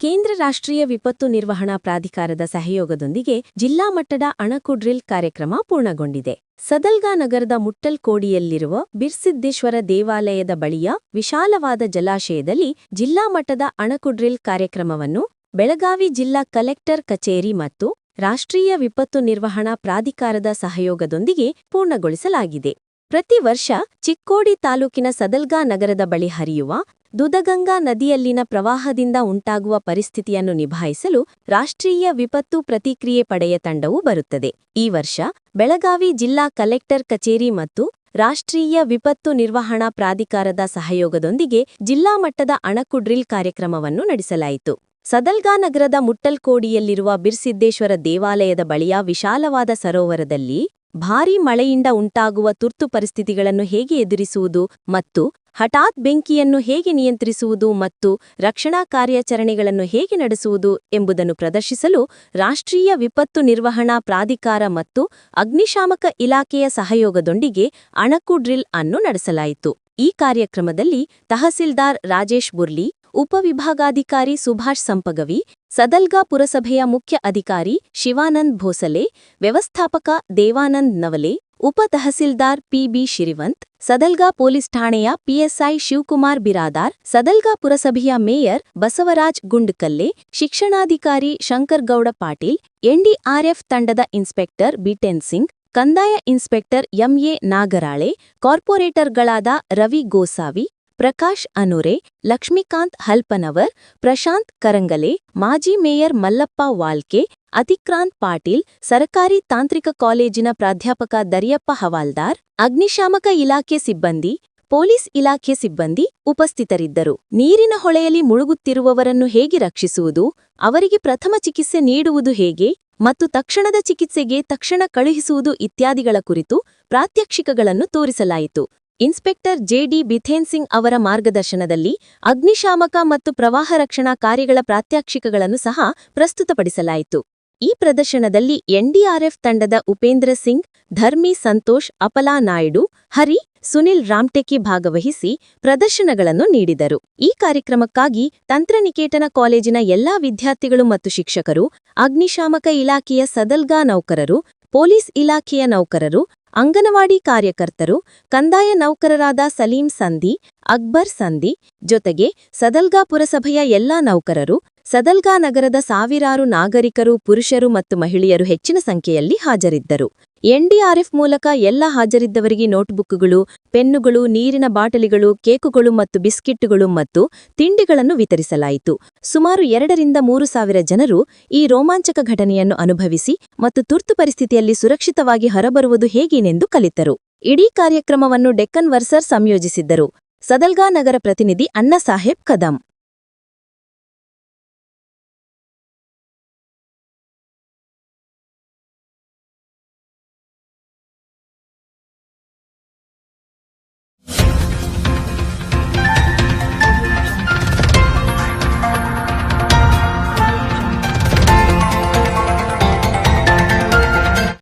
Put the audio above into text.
ಕೇಂದ್ರ ರಾಷ್ಟ್ರೀಯ ವಿಪತ್ತು ನಿರ್ವಹಣಾ ಪ್ರಾಧಿಕಾರದ ಸಹಯೋಗದೊಂದಿಗೆ ಜಿಲ್ಲಾ ಮಟ್ಟದ ಅಣಕು ಡ್ರಿಲ್ ಕಾರ್ಯಕ್ರಮ ಪೂರ್ಣಗೊಂಡಿದೆ. ಸದಲ್ಗಾ ನಗರದ ಮುಟ್ಟಲ್ಕೋಡಿಯಲ್ಲಿರುವ ಬಿರ್ಸಿದ್ದೇಶ್ವರ ದೇವಾಲಯದ ಬಳಿಯ ವಿಶಾಲವಾದ ಜಲಾಶಯದಲ್ಲಿ ಜಿಲ್ಲಾ ಮಟ್ಟದ ಅಣಕು ಡ್ರಿಲ್ ಕಾರ್ಯಕ್ರಮವನ್ನು ಬೆಳಗಾವಿ ಜಿಲ್ಲಾ ಕಲೆಕ್ಟರ್ ಕಚೇರಿ ಮತ್ತು ರಾಷ್ಟ್ರೀಯ ವಿಪತ್ತು ನಿರ್ವಹಣಾ ಪ್ರಾಧಿಕಾರದ ಸಹಯೋಗದೊಂದಿಗೆ ಪೂರ್ಣಗೊಳಿಸಲಾಗಿದೆ. ಪ್ರತಿ ವರ್ಷ ಚಿಕ್ಕೋಡಿ ತಾಲೂಕಿನ ಸದಲ್ಗಾ ನಗರದ ಬಳಿ ಹರಿಯುವ ದುದಗಂಗಾ ನದಿಯಲ್ಲಿನ ಪ್ರವಾಹದಿಂದ ಉಂಟಾಗುವ ಪರಿಸ್ಥಿತಿಯನ್ನು ನಿಭಾಯಿಸಲು ರಾಷ್ಟ್ರೀಯ ವಿಪತ್ತು ಪ್ರತಿಕ್ರಿಯೆ ಪಡೆಯ ತಂಡವು ಬರುತ್ತದೆ. ಈ ವರ್ಷ ಬೆಳಗಾವಿ ಜಿಲ್ಲಾ ಕಲೆಕ್ಟರ್ ಕಚೇರಿ ಮತ್ತು ರಾಷ್ಟ್ರೀಯ ವಿಪತ್ತು ನಿರ್ವಹಣಾ ಪ್ರಾಧಿಕಾರದ ಸಹಯೋಗದೊಂದಿಗೆ ಜಿಲ್ಲಾ ಮಟ್ಟದ ಅಣಕು ಡ್ರಿಲ್ ಕಾರ್ಯಕ್ರಮವನ್ನು ನಡೆಸಲಾಯಿತು. ಸದಲ್ಗಾ ನಗರದ ಮುಟ್ಟಲ್ಕೋಡಿಯಲ್ಲಿರುವ ಬಿರ್ಸಿದ್ದೇಶ್ವರ ದೇವಾಲಯದ ಬಳಿಯ ವಿಶಾಲವಾದ ಸರೋವರದಲ್ಲಿ ಭಾರೀ ಮಳೆಯಿಂದ ಉಂಟಾಗುವ ತುರ್ತು ಪರಿಸ್ಥಿತಿಗಳನ್ನು ಹೇಗೆ ಎದುರಿಸುವುದು ಮತ್ತು ಹಠಾತ್ ಬೆಂಕಿಯನ್ನು ಹೇಗೆ ನಿಯಂತ್ರಿಸುವುದು ಮತ್ತು ರಕ್ಷಣಾ ಕಾರ್ಯಾಚರಣೆಗಳನ್ನು ಹೇಗೆ ನಡೆಸುವುದು ಎಂಬುದನ್ನು ಪ್ರದರ್ಶಿಸಲು ರಾಷ್ಟ್ರೀಯ ವಿಪತ್ತು ನಿರ್ವಹಣಾ ಪ್ರಾಧಿಕಾರ ಮತ್ತು ಅಗ್ನಿಶಾಮಕ ಇಲಾಖೆಯ ಸಹಯೋಗದೊಂದಿಗೆ ಅಣಕು ಡ್ರಿಲ್ ಅನ್ನು ನಡೆಸಲಾಯಿತು. ಈ ಕಾರ್ಯಕ್ರಮದಲ್ಲಿ ತಹಸೀಲ್ದಾರ್ ರಾಜೇಶ್ ಬುರ್ಲಿ ಉಪವಿಭಾಗಾಧಿಕಾರಿ ಸುಭಾಷ್ ಸಂಪಗವಿ, ಸದಲ್ಗಾ ಪುರಸಭೆಯ ಮುಖ್ಯ ಅಧಿಕಾರಿ ಶಿವಾನಂದ್ ಭೋಸಲೆ, ವ್ಯವಸ್ಥಾಪಕ ದೇವಾನಂದ್ ನವಲೆ, ಉಪ ತಹಸೀಲ್ದಾರ್ ಪಿಬಿ ಶಿರಿವಂತ್, ಸದಲ್ಗಾ ಪೊಲೀಸ್ ಠಾಣೆಯ ಪಿಎಸ್ಐ ಶಿವಕುಮಾರ್ ಬಿರಾದಾರ್, ಸದಲ್ಗಾ ಪುರಸಭೆಯ ಮೇಯರ್ ಬಸವರಾಜ್ ಗುಂಡ್ಕಲ್ಲೆ, ಶಿಕ್ಷಣಾಧಿಕಾರಿ ಶಂಕರ್ಗೌಡ ಪಾಟೀಲ್, ಎನ್ಡಿಆರ್ಎಫ್ ತಂಡದ ಇನ್ಸ್ಪೆಕ್ಟರ್ ಬಿಟೆನ್ ಸಿಂಗ್, ಕಂದಾಯ ಇನ್ಸ್ಪೆಕ್ಟರ್ ಎಂಎ ನಾಗರಾಳೆ, ಕಾರ್ಪೊರೇಟರ್ಗಳಾದ ರವಿ ಗೋಸಾವಿ ಪ್ರಕಾಶ್ ಅನುರೆ, ಲಕ್ಷ್ಮೀಕಾಂತ್ ಹಲ್ಪನವರ್, ಪ್ರಶಾಂತ್ ಕರಂಗಲೆ, ಮಾಜಿ ಮೇಯರ್ ಮಲ್ಲಪ್ಪ ವಾಲ್ಕೆ, ಅತಿಕ್ರಾಂತ್ ಪಾಟೀಲ್, ಸರಕಾರಿ ತಾಂತ್ರಿಕ ಕಾಲೇಜಿನ ಪ್ರಾಧ್ಯಾಪಕ ದರಿಯಪ್ಪ ಹವಾಲ್ದಾರ್, ಅಗ್ನಿಶಾಮಕ ಇಲಾಖೆ ಸಿಬ್ಬಂದಿ, ಪೊಲೀಸ್ ಇಲಾಖೆ ಸಿಬ್ಬಂದಿ ಉಪಸ್ಥಿತರಿದ್ದರು. ನೀರಿನ ಹೊಳೆಯಲ್ಲಿ ಮುಳುಗುತ್ತಿರುವವರನ್ನು ಹೇಗೆ ರಕ್ಷಿಸುವುದು, ಅವರಿಗೆ ಪ್ರಥಮ ಚಿಕಿತ್ಸೆ ನೀಡುವುದು ಹೇಗೆ ಮತ್ತು ತಕ್ಷಣದ ಚಿಕಿತ್ಸೆಗೆ ತಕ್ಷಣ ಕಳುಹಿಸುವುದು ಇತ್ಯಾದಿಗಳ ಕುರಿತು ಪ್ರಾತ್ಯಕ್ಷಿಕಗಳನ್ನು ತೋರಿಸಲಾಯಿತು. ಇನ್ಸ್ಪೆಕ್ಟರ್ ಜೆಡಿ ಬಿಥೇನ್ ಸಿಂಗ್ ಅವರ ಮಾರ್ಗದರ್ಶನದಲ್ಲಿ ಅಗ್ನಿಶಾಮಕ ಮತ್ತು ಪ್ರವಾಹ ರಕ್ಷಣಾ ಕಾರ್ಯಗಳ ಪ್ರಾತ್ಯಕ್ಷಿಕಗಳನ್ನು ಸಹ ಪ್ರಸ್ತುತಪಡಿಸಲಾಯಿತು. ಈ ಪ್ರದರ್ಶನದಲ್ಲಿ ಎನ್ಡಿಆರ್ಎಫ್ ತಂಡದ ಉಪೇಂದ್ರ ಸಿಂಗ್, ಧರ್ಮಿ ಸಂತೋಷ್, ಅಪಲಾ ನಾಯ್ಡು, ಹರಿ, ಸುನಿಲ್ ರಾಮ್ಟೆಕಿ ಭಾಗವಹಿಸಿ ಪ್ರದರ್ಶನಗಳನ್ನು ನೀಡಿದರು. ಈ ಕಾರ್ಯಕ್ರಮಕ್ಕಾಗಿ ತಂತ್ರನಿಕೇತನ ಕಾಲೇಜಿನ ಎಲ್ಲಾ ವಿದ್ಯಾರ್ಥಿಗಳು ಮತ್ತು ಶಿಕ್ಷಕರು, ಅಗ್ನಿಶಾಮಕ ಇಲಾಖೆಯ ಸದಲ್ಗಾ ನೌಕರರು, ಪೊಲೀಸ್ ಇಲಾಖೆಯ ನೌಕರರು ಅಂಗನವಾಡಿ ಕಾರ್ಯಕರ್ತರು, ಕಂದಾಯ ನೌಕರರಾದ ಸಲೀಂ ಸಂಧಿ, ಅಕ್ಬರ್ ಸಂಧಿ, ಜೊತೆಗೆ ಸದಲ್ಗಾ ಪುರಸಭೆಯ ಎಲ್ಲಾ ನೌಕರರು, ಸದಲ್ಗಾ ನಗರದ ಸಾವಿರಾರು ನಾಗರಿಕರು, ಪುರುಷರು ಮತ್ತು ಮಹಿಳೆಯರು ಹೆಚ್ಚಿನ ಸಂಖ್ಯೆಯಲ್ಲಿ ಹಾಜರಿದ್ದರು. ಎನ್ಡಿಆರ್ಎಫ್ ಮೂಲಕ ಎಲ್ಲ ಹಾಜರಿದ್ದವರಿಗೆ ನೋಟ್ಬುಕ್ಗಳು, ಪೆನ್ನುಗಳು, ನೀರಿನ ಬಾಟಲಿಗಳು, ಕೇಕುಗಳು ಮತ್ತು ಬಿಸ್ಕಿಟ್ಟುಗಳು ಮತ್ತು ತಿಂಡಿಗಳನ್ನು ವಿತರಿಸಲಾಯಿತು. ಸುಮಾರು ಎರಡರಿಂದ ಮೂರು ಸಾವಿರ ಜನರು ಈ ರೋಮಾಂಚಕ ಘಟನೆಯನ್ನು ಅನುಭವಿಸಿ ಮತ್ತು ತುರ್ತು ಪರಿಸ್ಥಿತಿಯಲ್ಲಿ ಸುರಕ್ಷಿತವಾಗಿ ಹೊರಬರುವುದು ಹೇಗೇನೆಂದು ಕಲಿತರು. ಇಡೀ ಕಾರ್ಯಕ್ರಮವನ್ನು ಡೆಕ್ಕನ್ ವರ್ಸರ್ ಸಂಯೋಜಿಸಿದ್ದರು. ಸದಲ್ಗಾ ನಗರ ಪ್ರತಿನಿಧಿ ಅಣ್ಣಸಾಹೇಬ್ ಕದಂ.